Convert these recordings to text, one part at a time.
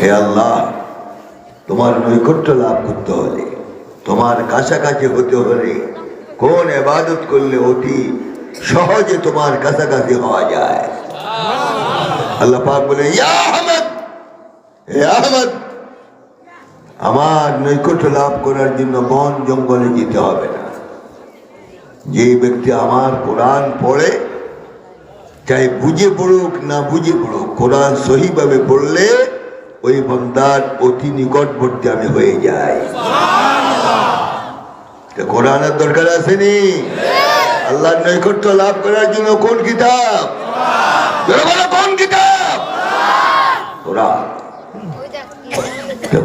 হে আল্লাহ, তোমার নৈকট্য লাভ করতে হলে, তোমার কাছাকাছি হতে হলে কোন এবাদত করলে অতি সহজে তোমার কাছাকাছি হওয়া যায়? আল্লাহ পাক বলে আমার নৈকট্য লাভ করার জন্য বন জঙ্গলে যেতে হবে না। যে ব্যক্তি আমার কোরআন পড়ে, চাই বুঝে পড়ুক না বুঝে পড়ুক, কোরআন সহিভাবে পড়লে ওই বন্দার অতি নিকটবর্তী আমি হয়ে যাই। কোরআনের দরকার আসেনি? আল্লাহর নৈকট্য লাভ করার জন্য কোন কিতাব? কোন কিতাব?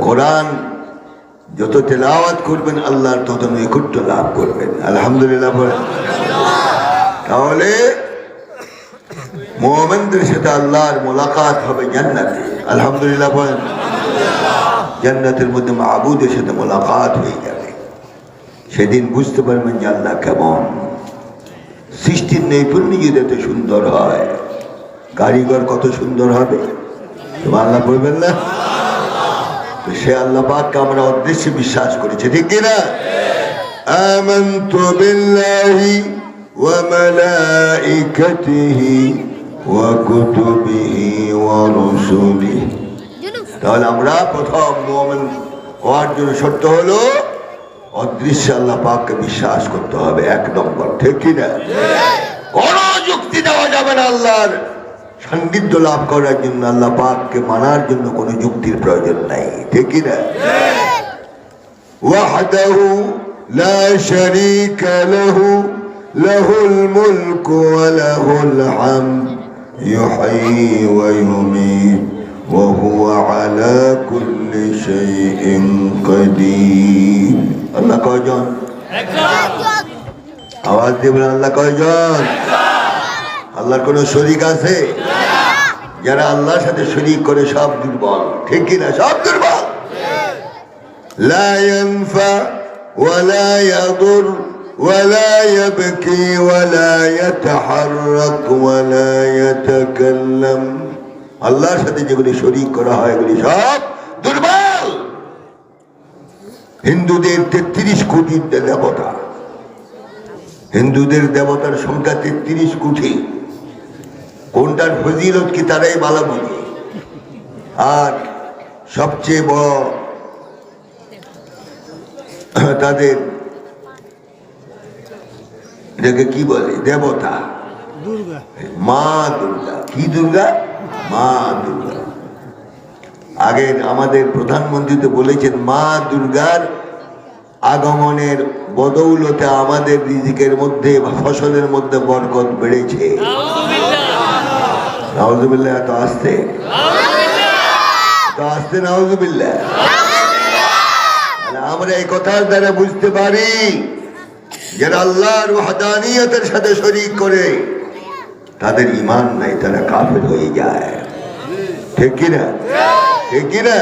কোরআন। যত তেলাওয়াত করবেন, আল্লাহর তত নৈকট্য লাভ করবেন। আলহামদুলিল্লাহ তাহলে মোহামেনদের সাথে আল্লাহর মোলাকাত হবে জান্নাতে আলহামদুলিল্লাহ বলেন জান্নাতের মধ্যে মাহবুদের সাথে মোলাকাত হয়ে যাবে সেদিন বুঝতে পারবেন যে আল্লাহ কেমন সৃষ্টির নৈপুণ্য যদি এত সুন্দর হয় কারিগর কত সুন্দর হবে তোমার আল্লাহ বলবেন না তো সে আল্লাহ পাককে আমরা অদৃশ্যে বিশ্বাস করেছি ঠিক কিনা آمنت بالله وملائكته وكتبه ورسله তাহলে আমরা প্রথম মোমেন হওয়ার জন্য শর্ত হলো অদৃশ্য আল্লাহ পাককে বিশ্বাস করতে হবে এক নম্বর ঠিক কিনা কোন যুক্তি দেওয়া যাবে না আল্লাহর সান্নিধ্য লাভ করার জন্য আল্লাহ পাককে মানার জন্য কোনো যুক্তির প্রয়োজন নাই ঠিক কিনা وحده لا شريك له له الملك وله الحمد يحيي ويميت وهو على كل شيء قدير الله কয়জন আওয়াজ দিবেন আল্লাহ কয়জন আল্লাহর কোনো শরিক আছে যারা আল্লাহর সাথে শরিক করে সব দুর্বল ঠিক কিনা সব দুর্বল لا ينفع ولا يضر ولا يبكي ولا يتحرك ولا يتكلم আল্লাহর সাথে যেগুলি শরিক করা হয় এগুলি সব দুর্বল হিন্দুদের তেত্রিশ কোটি দেবতা হিন্দুদের দেবতার সংখ্যা তেত্রিশ কোটি কোনটার ফজিলত কি তারাই ভালো বুঝে আর সবচেয়ে বড় তাদের এটাকে কি বলে? দেবতা। মা দুর্গা। কি দুর্গা? মা দুর্গা। আগে আমাদের প্রধানমন্ত্রী তো বলেছেন মা দুর্গার আগমনের বদৌলতে আমাদের রিজিকের মধ্যে বা ফসলের মধ্যে বরকত বেড়েছে। নাউজুবিল্লাহ। এত আসতে তো আসতে নাউজুবিল্লাহ? আমরা এই কথার দ্বারা বুঝতে পারি। যারা আল্লাহর ওয়াহদানিয়তের সাথে শরীক করে। তাদের ইমান নাই, তারা কাফের হয়ে যায়। ঠিক কিনা? ঠিক কিনা?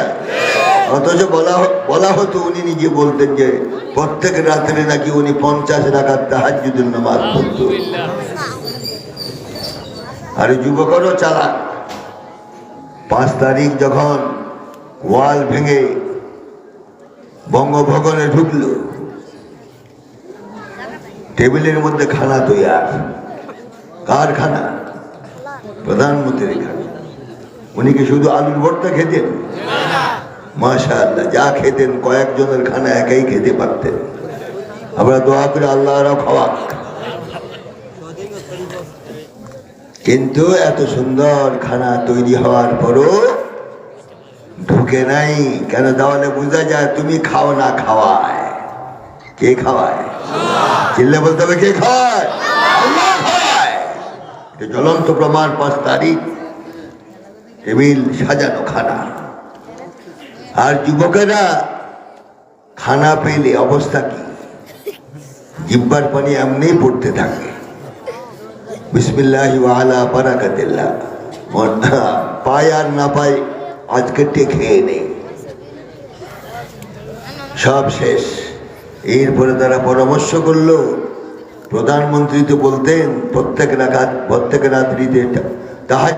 অথচ বলা বলা হতো উনি নিজে বলতেন যে, প্রত্যেক রাত্রে নাকি উনি পঞ্চাশ রাখার তাহাজুদের নামাজ পড়ত। আর যুবকরও চালাক। পাঁচ তারিখ যখন ওয়াল ভেঙে বঙ্গভবনে ঢুকলো টেবিলের মধ্যে খানা তৈয়ার কার খানা প্রধানমন্ত্রীর খানা উনি কি শুধু আলুর ভর্তা খেতেন? মাশা আল্লাহ যা খেতেন, কয়েকজনের খানা একাই খেতে পারতেন। আমরা দোয়া করে আল্লাহরাও খাওয়াক। কিন্তু এত সুন্দর খানা তৈরি হওয়ার পরও ঢুকে নাই। কেন তাহলে বোঝা যায় তুমি খাও না খাওয়ায়। কে খাওয়ায়? চিল্লে বলতে হবে কে খায়? জ্বলন্ত প্রমাণ পাঁচ তারিখ। টেবিল সাজানো খানা। আর যুবকেরা, খানা পেলে অবস্থা কি? জিব্বার পানি এমনি পড়তে থাকে। বিসমিল্লাহ আলা বারাকাতিল্লাহ। পায় আর না পায়, আজকে খেয়ে নেই সব শেষ। এরপরে তারা পরামর্শ করল প্রধানমন্ত্রী তো বলতেন প্রত্যেক রাখাত প্রত্যেক রাত্রিতে তাহাজ